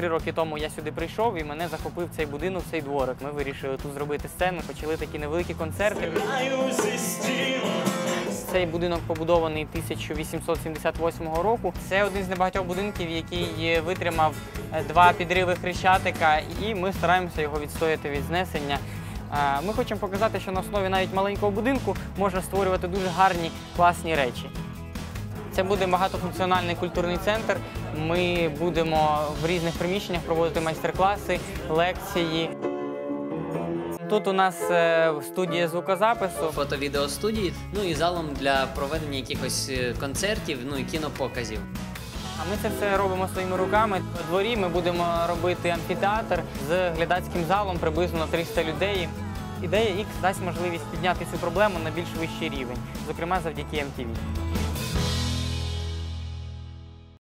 три роки тому я сюди прийшов і мене захопив цей будинок, цей дворик. Ми вирішили тут зробити сцену, почали такі невеликі концерти. Цей будинок побудований 1878 року. Це один з небагатьох будинків, який витримав е, два підриви хрещатика, і ми стараємося його відстояти від знесення. Е, Ми хочемо показати, що на основі навіть маленького будинку можна створювати дуже гарні класні речі. Це буде багатофункціональний культурний центр. Ми будемо в різних приміщеннях проводити майстер-класи, лекції. Тут у нас е, студія звукозапису. фото-відеостудії, ну і залом для проведення якихось е, концертів, ну і кінопоказів. А ми це все робимо своїми руками. У дворі ми будемо робити амфітеатр з глядацьким залом приблизно на 300 людей. Ідея X дасть можливість підняти цю проблему на більш вищий рівень, зокрема завдяки MTV.